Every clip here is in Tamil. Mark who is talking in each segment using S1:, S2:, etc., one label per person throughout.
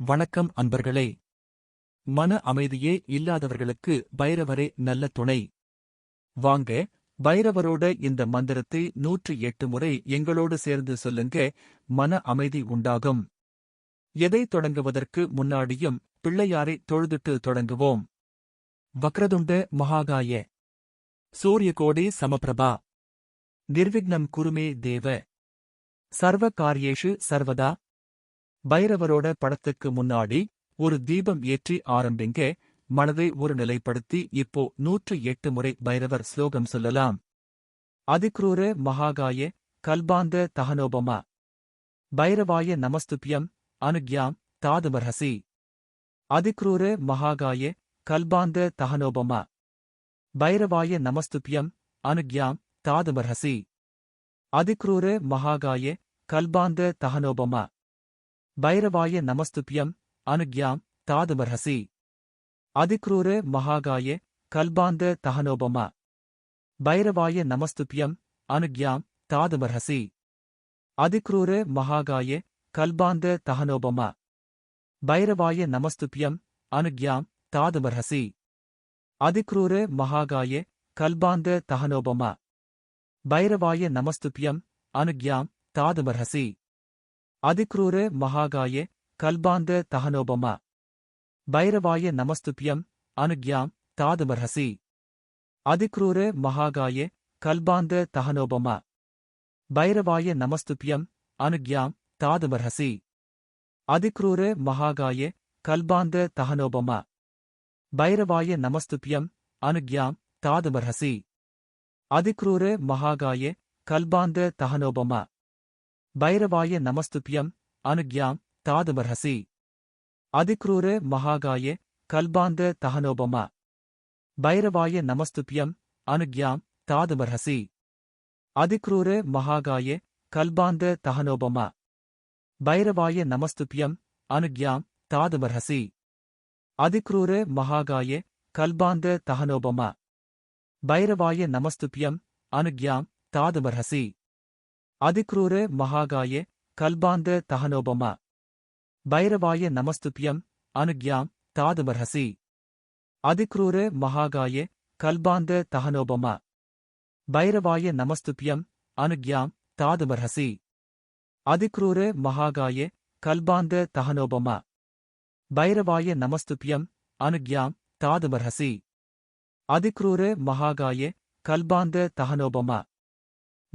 S1: வணக்கம் அன்பர்களே. மன அமைதியே இல்லாதவர்களுக்கு பைரவரே நல்ல துணை. வாங்க பைரவரோட இந்த மந்திரத்தை நூற்றி எட்டு முறை எங்களோடு சேர்ந்து சொல்லுங்க மன அமைதி உண்டாகும். எதை தொடங்குவதற்கு முன்னாடியும் பிள்ளையாரை தொழுதுட்டு தொடங்குவோம். வக்ரதுண்ட மகாகாய. சூரியகோடி சமபிரபா. நிர்விக்னம் குருமே தேவ. சர்வ காரியேஷு சர்வதா. பைரவரோட படத்துக்கு முன்னாடி ஒரு தீபம் ஏற்றி ஆரம்பிங்க மனதை ஒரு நிலைப்படுத்தி இப்போ நூற்று எட்டு முறை பைரவர் ஸ்லோகம் சொல்லலாம். அதிக்ரூர மகாகாய கல்பாந்த தகனோபமா. பைரவாய நமஸ்துபியம் அனுக்யாம் தாதுமர்ஹசி. அதிக்ரூர மகாகாய கல்பாந்த தகனோபமா. பைரவாய நமஸ்துபியம் அனுக்யாம் தாதுமர்ஹசி. அதிக்ரூர மகாகாய கல்பாந்த தகனோபமா. பைரவாய நமஸ்துபியம் அனுக்யாம் தாதுமர்ஹசி. அதிக்ரூர மகாகாய கல்பாந்த தகனோபமா பைரவாய நமஸ்துபியம் அனுக்யாம் தாதுமர்ஹசி. அதிக்ரூர மகாகாய கல்பாந்த தகனோபமா பைரவாய நமஸ்துபியம் அனுக்யாம் தாதுமர்ஹசி. அதிக்ரூர மகாகாய கல்பாந்த தகனோபமா பைரவாய நமஸ்துபியம் அனுக்யாம் தாதுமர்ஹசி. அதிக்ரூர மகாகாய கல்பாந்த தகனோபமா பைரவாய நமஸ்துபியம் அனுக்யாம் தாதுமர்ஹசி. அதிக்ரூர மகாகாய கல்பாந்த தகனோபமா பைரவாய நமஸ்துபியம் அனுக்யாம் தாதுமர்ஹசி. அதிக்ரூர மகாகாய கல்பாந்த தகனோபமா பைரவாய நமஸ்துபியம் அனுக்யாம் தாதுமர்ஹசி. அதிக்ரூர மகாகாய கல்பாந்த தகனோபமா பைரவாய நமஸ்துபியம் அனுக்யாம் தாதுமர்ஹசி. அதிக்ரூர மகாகாய கல்பாந்த தகனோபமா. பைரவாய நமஸ்துபியம் அனுக்யாம் தாதுமர்ஹசி. அதிக்ரூர மகாகாய கல்பாந்த தகனோபமா. பைரவாய நமஸ்துபியம் அனுக்யாம் தாதுமர்ஹசி. அதிக்ரூர மகாகாய கல்பாந்த தகனோபமா. பைரவாய நமஸ்துபியம் அனுக்யாம் தாதுமர்ஹசி. அதிக்ரூர மகாகாய கல்பாந்த தகனோபம பைரவாய நமஸ்துபியம் அனுக்யாம் தாதுமர்ஹசி. அதிக்ரூர மகாகாய கல்பாந்த தகனோபம பைரவாய நமஸ்துபியம் அனுக்யாம் தாதுமர்ஹசி. அதிக்ரூர மகாகாய கல்பாந்த தகனோபம பைரவாய நமஸ்துபியம் அனுக்யாம் தாதுமர்ஹசி. அதிக்ரூர மகாகாய கல்பாந்த தகனோபமா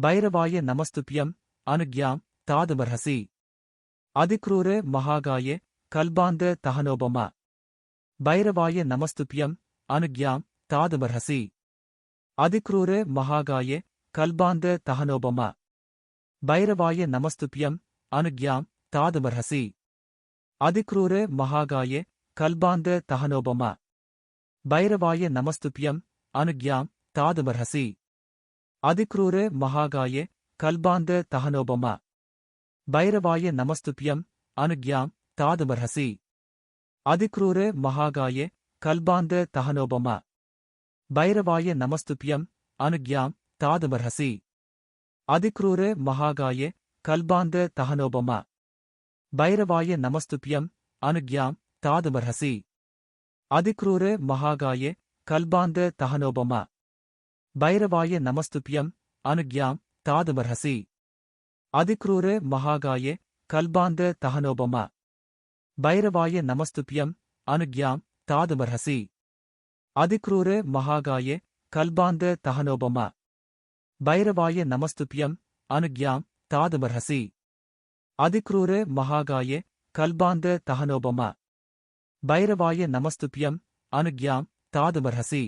S1: பைரவாய நமஸ்துபியம் அனுக்யாம் தாதுமர்ஹசி. அதிக்ரூர மகாகாய கல்பாந்த தகனோபமா பைரவாய நமஸ்துபியம் அனுக்யாம் தாதுமர்ஹசி. அதிக்ரூர மகாகாய கல்பாந்த தகனோபமா பைரவாய நமஸ்துபியம் அனுக்யாம் தாதுமர்ஹசி. அதிக்ரூர மகாகாய கல்பாந்த தகனோபமா பைரவாய நமஸ்துபியம் அனுக்யாம் தாதுமர்ஹசி. அதிக்ரூர மகாகாய கல்பாந்த தகனோபமா பைரவாய நமஸ்துபியம் அனுக்யாம் தாதுமர்ஹசி. அதிக்ரூர மகாகாய கல்பாந்த தகனோபமா பைரவாய நமஸ்துபியம் அனுக்யாம் தாதுமர்ஹசி. அதிக்ரூர மகாகாய கல்பாந்த தகனோபமா பைரவாய நமஸ்துபியம் அனுக்யாம் தாதுமர்ஹசி. அதிக்ரூர மகாகாய கல்பாந்த தகனோபமா பைரவாய நமஸ்துப்யம் அனுக்யாம் தாதுமர்ஹசி. அதிக்ரூர மகாகாய கல்பாந்த தகனோபம பைரவாய நமஸ்துப்யம் அனுக்யாம் தாதுமர்ஹசி. அதிக்ரூர மகாகாய கல்பாந்த தகனோபம பைரவாய நமஸ்துப்யம் அனுக்யாம் தாதுமர்ஹசி. அதிக்ரூர மகாகாய கல்பாந்த தகனோபம பைரவாய நமஸ்துப்யம் அனுக்யாம் தாதுமர்ஹசி.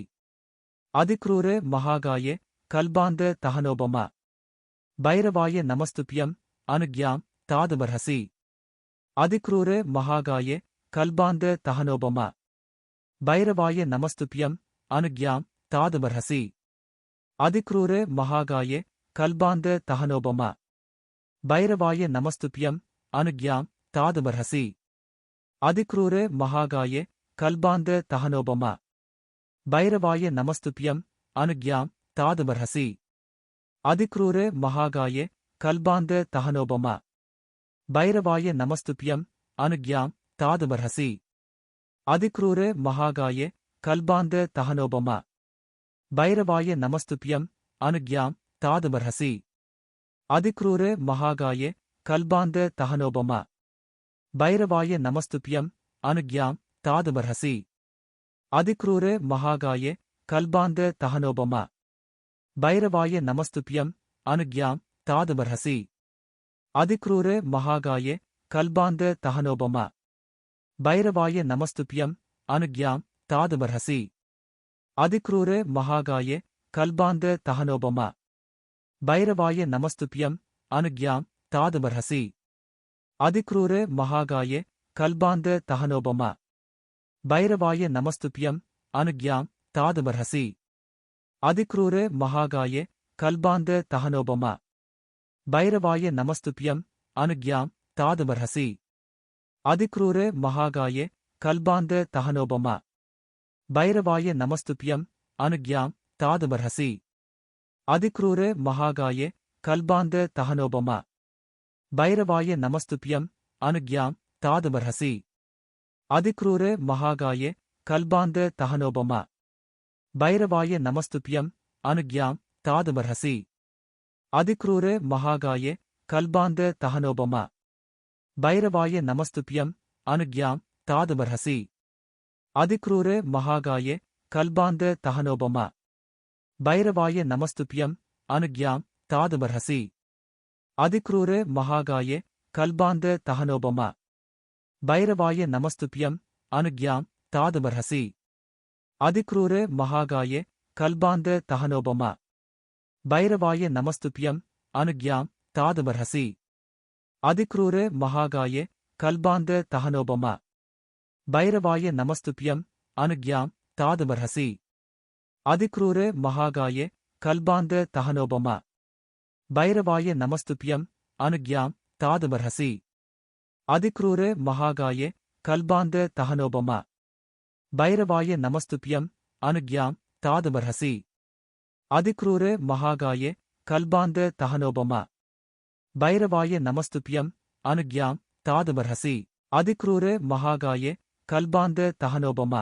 S1: அதிக்ரூர மகாகாய கல்பாந்த தகனோபம பைரவாய நமஸ்துபியம் அனுக்யாம் தாதுமர்ஹசி. அதிக்ரூர மகாகாய கல்பாந்த தகனோபம பைரவாய நமஸ்துபியம் அனுக்யாம் தாதுமர்ஹசி. அதிக்ரூர மகாகாய கல்பாந்த தகனோபம பைரவாய நமஸ்துபியம் அனுக்யாம் தாதுமர்ஹசி. அதிக்ரூர மகாகாய கல்பாந்த தகனோபமா பைரவாய நமஸ்துபியம் அனுக்யாம் தாதுமர்ஹசி. அதிக்ரூர மகாகாய கல்பாந்த தகனோபமா. பைரவாய நமஸ்துபியம் அனுக்யாம் தாதுமர்ஹசி. அதிக்ரூர மகாகாய கல்பாந்த தகனோபம. பைரவாய நமஸ்துபியம் அனுக்யாம் தாதுமர்ஹசி. அதிக்ரூர மகாகாய கல்பாந்த தகனோபம. பைரவாய நமஸ்துபியம் அனுக்யாம் தாதுமர்ஹசி. அதிக்ரூர மகாகாய கல்பாந்த தகனோபம பைரவாய நமஸ்துபியம் அனுக்யாம் தாதுமர்ஹசி. அதிக்ரூர மகாகாய கல்பாந்த தகனோபம பைரவாய நமஸ்துபியம் அனுக்யாம் தாதுமர்ஹசி. அதிக்ரூர மகாகாய கல்பாந்த தகனோபம பைரவாய நமஸ்துபியம் அனுக்யாம் தாதுமர்ஹசி. அதிக்ரூர மகாகாய கல்பாந்த தகனோபம பைரவாய நமஸ்துபியம் அனுக்யாம் தாதுமர்ஹசி. அதிக்ரூர மகாகாய கல்பாந்த தகனோபம பைரவாய நமஸ்துபியம் அனுக்யாம் தாதுமர்ஹசி. அதிக்ரூர மகாகாய கல்பாந்த தகனோபம பைரவாய நமஸ்துபியம் அனுக்யாம் தாதுமர்ஹசி. அதிக்ரூர மகாகாய கல்பாந்த தகனோபம பைரவாய நமஸ்துபியம் அனுக்யாம் தாதுமர்ஹசி. அதிக்ரூர மகாகாய கல்பாந்த தகனோபம பைரவாய நமஸ்துபியம் அனுக்யாம் தாதுமர்ஹசி. அதிக்ரூர மகாகாய கல்பாந்த தகனோபம பைரவாய நமஸ்துபியம் அனுக்யாம் தாதுமர்ஹசி. அதிக்ரூர மகாகாய கல்பாந்த தகனோபம பைரவாய நமஸ்துபியம் அனுக்யாம் தாதுமர்ஹசி. அதிக்ரூர மகாகாய கல்பாந்த தகனோபம பைரவாய நமஸ்துபியம் அனுக்யாம் தாதுமர்ஹசி. அதிக்ரூர மகாகாய கல்பாந்த தகனோபம பைரவாய நமஸ்துபியம் அனுக்யாம் தாதுமர்ஹசி. அதிக்ரூர மகாகாய கல்பாந்த தகனோபம பைரவாய நமஸ்துபியம் அனுக்யாம் தாதுமர்ஹசி. அதிக்ரூர மகாகாய கல்பாந்த தகனோபம பைரவாய நமஸ்துபியம் அனுக்யாம் தாதுமர்ஹசி. அதிக்ரூர மகாகாய கல்பாந்த தகனோபம பைரவாய நமஸ்துபியம் அனுக்யாம் தாதுமர்ஹசி. அதிக்ரூர மகாகாய கல்பாந்த தகனோபம பைரவாய நமஸ்துபியம் அனுக்யாம் தாதுமர்ஹசி. அதிக்ரூர மகாகாய கல்பாந்த தகனோபம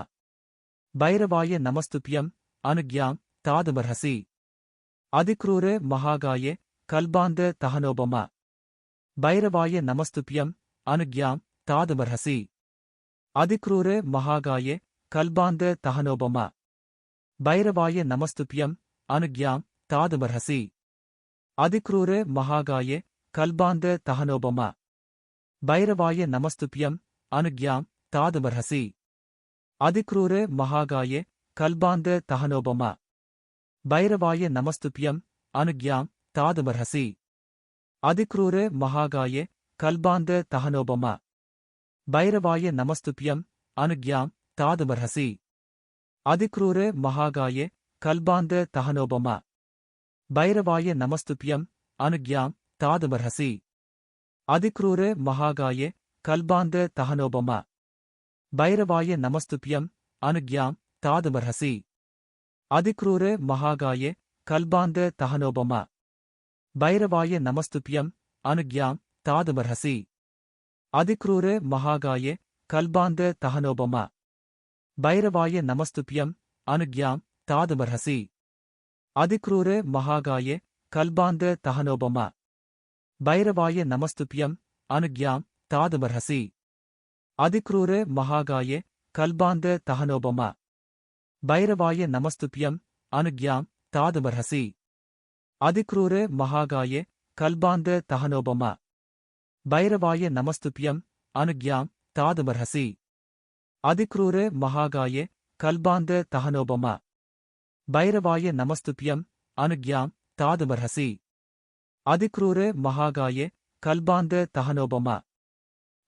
S1: பைரவாய நமஸ்துபியம் அனுக்யாம் தாதுமர்ஹசி. அதிக்ரூர மகாகாய கல்பாந்த தகனோபம பைரவாய நமஸ்துபியம் அனுக்யாம் தாதுமர்ஹசி அதிக்ரூர மகாகாய கல்பாந்த தகனோபம பைரவாய நமஸ்துபியம் அனுக்யாம் தாதுமர்ஹசி அதிக்ரூர மகாகாய கல்பாந்த தகனோபம பைரவாய நமஸ்துபியம் அனுக்யாம் தாதுமர்ஹசி அதிக்ரூர மகாகாய கல்பாந்த தகனோபம பைரவாய நமஸ்துபியம் அனுக்யாம் தாதுமர்ஹசி அதிக்ரூர மகாகாய கல்பாந்த தகனோபம பைரவாய நமஸ்துபியம் அனுக்யாம் தாதுமர்ஹசி. அதிக்ரூர மகாகாய கல்பாந்த தகனோபம பைரவாய நமஸ்துபியம் அனுக்யாம் தாதுமர்ஹசி. அதிக்ரூர மகாகாய கல்பாந்த தகனோபம பைரவாய நமஸ்துபியம் அனுக்யாம் தாதுமர்ஹசி. அதிக்ரூர மகாகாய கல்பாந்த தகனோபம பைரவாய நமஸ்துபியம் அனுக்யாம் தாதுமர்ஹசி அதிக்ரூர மகாகாய கல்பாந்த தகனோபம பைரவாய நமஸ்துப்யம் அனுக்யாம் தாதுமர்ஹசி அதிக்ரூர மகாகாய கல்பாந்த தகனோபம பைரவாய நமஸ்துப்யம் அனுக்யாம் தாதுமர்ஹசி அதிக்ரூர மகாகாய கல்பாந்த தகனோபம பைரவாய நமஸ்துப்யம் அனுக்யாம் தாதுமர்ஹசி அதிக்ரூர மகாகாய கல்பாந்த தகனோபம பைரவாய நமஸ்துப்யம் அனுக்யாம் தாதுமர்ஹசி. அதிக்ரூர மகாகாய கல்பாந்த தகனோபம. பைரவாய நமஸ்துப்யம் அனுக்யாம் தாதுமர்ஹசி. அதிக்ரூர மகாகாய கல்பாந்த தகனோபம.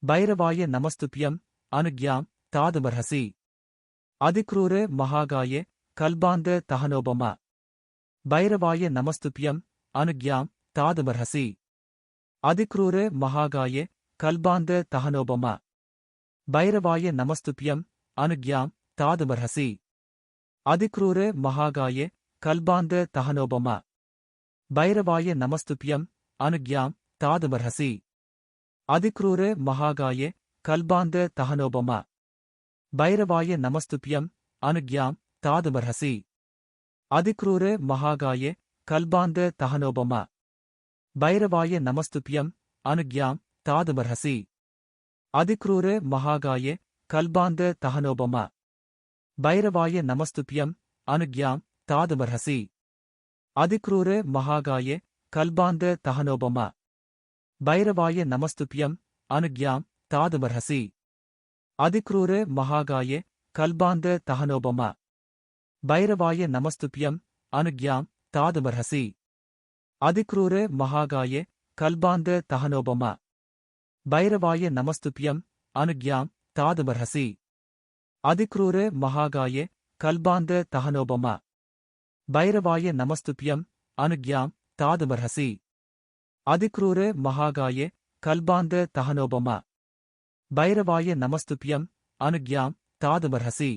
S1: பைரவாய நமஸ்துப்யம் அனுக்யாம் தாதுமர்ஹசி. அதிக்ரூர மகாகாய கல்பாந்த தகனோபம. பைரவாய நமஸ்துப்யம் அனுக்யாம் தாதுமர்ஹசி. அதிக்ரூர மகாகாய கல்பாந்த தகனோபம பைரவாய நமஸ்துப்யம் அனுக்யாம் தாதுமர்ஹசி. அதிக்ரூர மகாகாய கல்பாந்த தகனோபம பைரவாய நமஸ்துப்யம் அனுக்யாம் தாதுமர்ஹசி. அதிக்ரூர மகாகாய கல்பாந்த தகனோபம பைரவாய நமஸ்துப்யம் அனுக்யாம் தாதுமர்ஹசி. அதிக்ரூர மகாகாய கல்பாந்த தகனோபமா பைரவாய நமஸ்துபியம் அனுக்யாம் தாதுமர்ஹசி. அதிக்ரூர மகாகாய கல்பாந்த தகனோபம பைரவாய நமஸ்துபியம் அனுக்யாம் தாதுமர்ஹசி. அதிக்ரூர மகாகாய கல்பாந்த தகனோபம பைரவாய நமஸ்துபியம் அனுக்யாம் தாதுமர்ஹசி. அதிக்ரூர மகாகாய கல்பாந்த தகனோபம பைரவாய நமஸ்துபியம் அனுக்யாம் தாதுமர்ஹசி. அதிக்ரூர மகாகாய கல்பாந்த தகனோபம பைரவாய நமஸ்துபியம் அனுக்யாம் தாதுமர்ஹசி. அதிக்ரூர மகாகாய கல்பாந்த தகனோபம பைரவாய நமஸ்துபியம் அனுக்யாம் தாதுமர்ஹசி. அதிக்ரூர மகாகாய கல்பாந்த தகனோபம பைரவாய நமஸ்துபியம் அனுக்யாம் தாதுமர்ஹசி.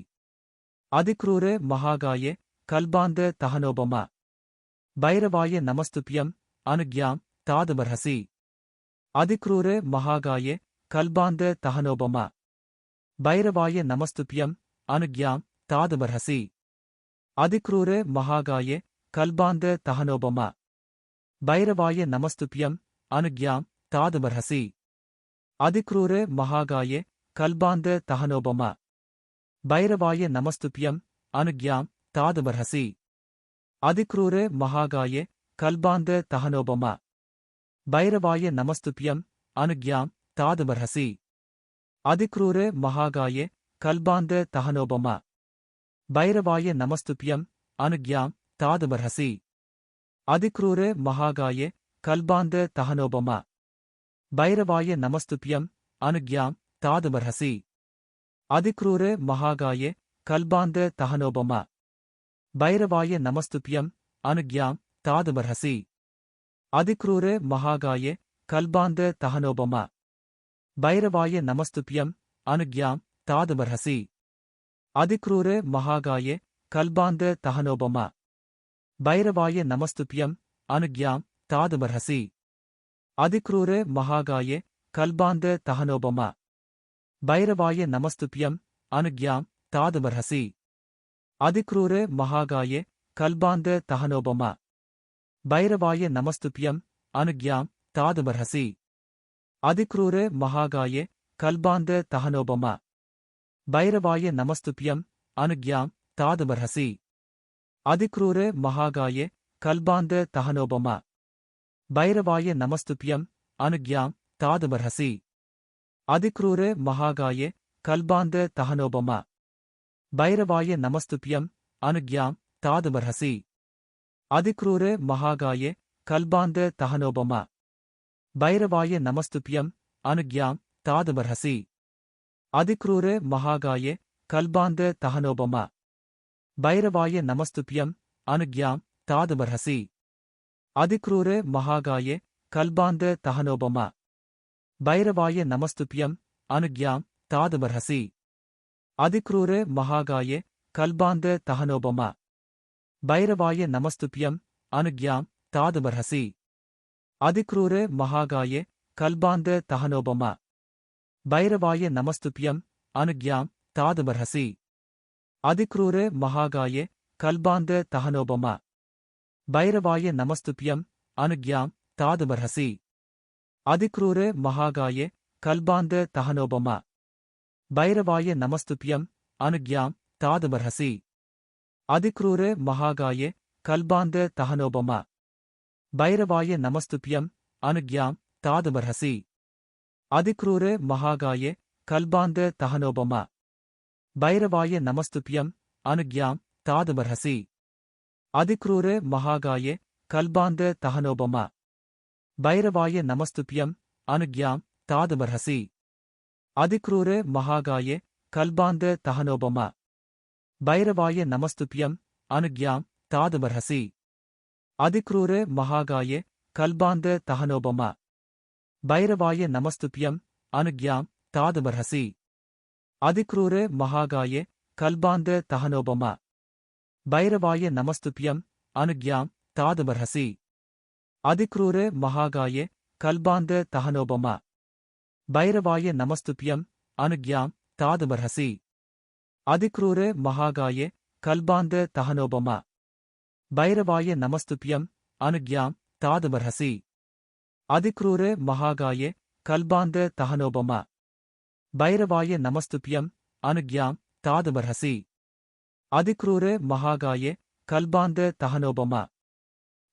S1: அதிக்ரூர மகாகாய கல்பாந்த தகனோபம பைரவாய நமஸ்துபியம் அனுக்யாம் தாதுமர்ஹசி. அதிக்ரூர மகாகாய கல்பாந்த தகனோபம பைரவாய நமஸ்துபியம் அனுக்யாம் தாதுமர்ஹசி. அதிக்ரூர மகாகாய கல்பாந்த தகனோபம பைரவாய நமஸ்துபியம் அனுக்யாம் தாதுமர்ஹசி. அதிக்ரூர மகாகாய கல்பாந்த தகனோபம பைரவாய நமஸ்துபியம் அனுக்யாம் தாதுமர்ஹசி. அதிக்ரூர மகாகாய கல்பாந்த தகனோபம பைரவாய நமஸ்துப்யம் அனுக்யாம் தாதுமர்ஹசி. அதிக்ரூர மகாகாய கல்பாந்த தகனோபம பைரவாய நமஸ்துப்யம் அனுக்யாம் தாதுமர்ஹசி. அதிக்ரூர மகாகாய கல்பாந்த தகனோபம பைரவாய நமஸ்துப்யம் அனுக்யாம் தாதுமர்ஹசி. அதிக்ரூர மகாகாய கல்பாந்த தகனோபமா பைரவாய நமஸ்துபியம் அனுக்யாம் தாதுமர்ஹசி. அதிக்ரூர மகாகாய கல்பாந்த தகனோபம பைரவாய நமஸ்துபியம் அனுக்யாம் தாதுமர்ஹசி. அதிக்ரூர மகாகாய கல்பாந்த தகனோபம பைரவாய நமஸ்துபியம் அனுக்யாம் தாதுமர்ஹசி. அதிக்ரூர மகாகாய கல்பாந்த தகனோபம பைரவாய நமஸ்துபியம் அனுக்யாம் தாதுமர்ஹசி. அதிக்ரூர மகாகாய கல்பாந்த தகனோபம பைரவாய நமஸ்துபியம் அனுக்யாம் தாதுமர்ஹசி. அதிக்ரூர மகாகாய கல்பாந்த தகனோபம பைரவாய நமஸ்துபியம் அனுக்யாம் தாதுமர்ஹசி. அதிக்ரூர மகாகாய கல்பாந்த தகனோபம பைரவாய நமஸ்துபியம் அனுக்யாம் தாதுமர்ஹசி. அதிக்ரூர மகாகாய கல்பாந்த தகனோபம பைரவாய நமஸ்துபியம் அனுக்யாம் தாதுமர்ஹசி. அதிக்ரூர மகாகாய கல்பாந்த தகனோபம பைரவாய நமஸ்துபியம் அனுக்யாம் தாதுமர்ஹசி. அதிக்ரூர மகாகாய கல்பாந்த தகனோபம பைரவாய நமஸ்துபியம் அனுக்யாம் தாதுமர்ஹசி. அதிக்ரூர மகாகாய கல்பாந்த தகனோபம பைரவாய நமஸ்துபியம் அனுக்யாம் தாதுமர்ஹசி. அதிக்ரூர மகாகாய கல்பாந்த தகனோபம பைரவாய நமஸ்துபியம் அனுக்யாம் தாதுமர்ஹசி. அதிக்ரூர மகாகாய கல்பாந்த தகனோபம பைரவாய நமஸ்துபியம் அனுக்யாம் தாதுமர்ஹசி. அதிக்ரூர மகாகாய கல்பாந்த தகனோபம பைரவாய நமஸ்துபியம் அனுக்யாம் தாதுமர்ஹசி. அதிக்ரூர மகாகாய கல்பாந்த தகனோபமா பைரவாய நமஸ்துப்யம் அனுக்யாம் தாதுமர்ஹசி. அதிக்ரூர மகாகாய கல்பாந்த தகனோபம. பைரவாய நமஸ்துப்யம் அனுக்யாம் தாதுமர்ஹசி. அதிக்ரூர மகாகாய கல்பாந்த தகனோபம. பைரவாய நமஸ்துப்யம் அனுக்யாம் தாதுமர்ஹசி. அதிக்ரூர மகாகாய கல்பாந்த தகனோபம. பைரவாய நமஸ்துப்யம் அனுக்யாம் தாதுமர்ஹசி. அதிக்ரூர மகாகாய கல்பாந்த தகனோபம பைரவாய நமஸ்துபியம் அனுக்யாம் தாதுமர்ஹசி. அதிக்ரூர மகாகாய கல்பாந்த தகனோபம பைரவாய நமஸ்துபியம் அனுக்யாம் தாதுமர்ஹசி. அதிக்ரூர மகாகாய கல்பாந்த தகனோபம பைரவாய நமஸ்துபியம் அனுக்யாம் தாதுமர்ஹசி. அதிக்ரூர மகாகாய கல்பாந்த தகனோபம பைரவாய நமஸ்துபியம் அனுக்யாம் தாதுமர்ஹசி. அதிக்ரூர மகாகாய கல்பாந்த தகனோபம. பைரவாய நமஸ்துபியம் அனுக்யாம் தாதுமர்ஹசி. அதிக்ரூர மகாகாய கல்பாந்த தகனோபம. பைரவாய நமஸ்துபியம் அனுக்யாம் தாதுமர்ஹசி. அதிக்ரூர மகாகாய கல்பாந்த தகனோபம.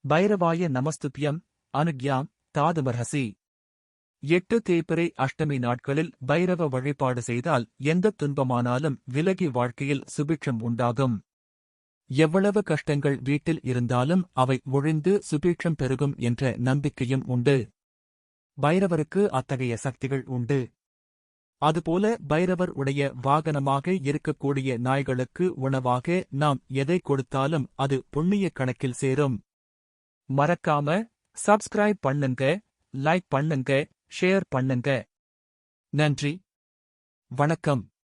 S1: பைரவாய நமஸ்துபியம் அனுக்யாம் தாதுமர்ஹசி. எட்டு தேய்பிறை அஷ்டமி நாட்களில் பைரவ வழிபாடு செய்தால் எந்த துன்பமானாலும் விலகி வாழ்க்கையில் சுபிட்சம் உண்டாகும். எவ்வளவு கஷ்டங்கள் வீட்டில் இருந்தாலும் அவை ஒழிந்து சுபீட்சம் பெருகும் என்ற நம்பிக்கையும் உண்டு. பைரவருக்கு அத்தகைய சக்திகள் உண்டு. அதுபோல பைரவர் உடைய வாகனமாக இருக்கக்கூடிய நாய்களுக்கு உணவாக நாம் எதை கொடுத்தாலும் அது புண்ணிய கணக்கில் சேரும். மறக்காம சப்ஸ்கிரைப் பண்ணுங்க லைக் பண்ணுங்க ஷேர் பண்ணுங்க. நன்றி. வணக்கம்.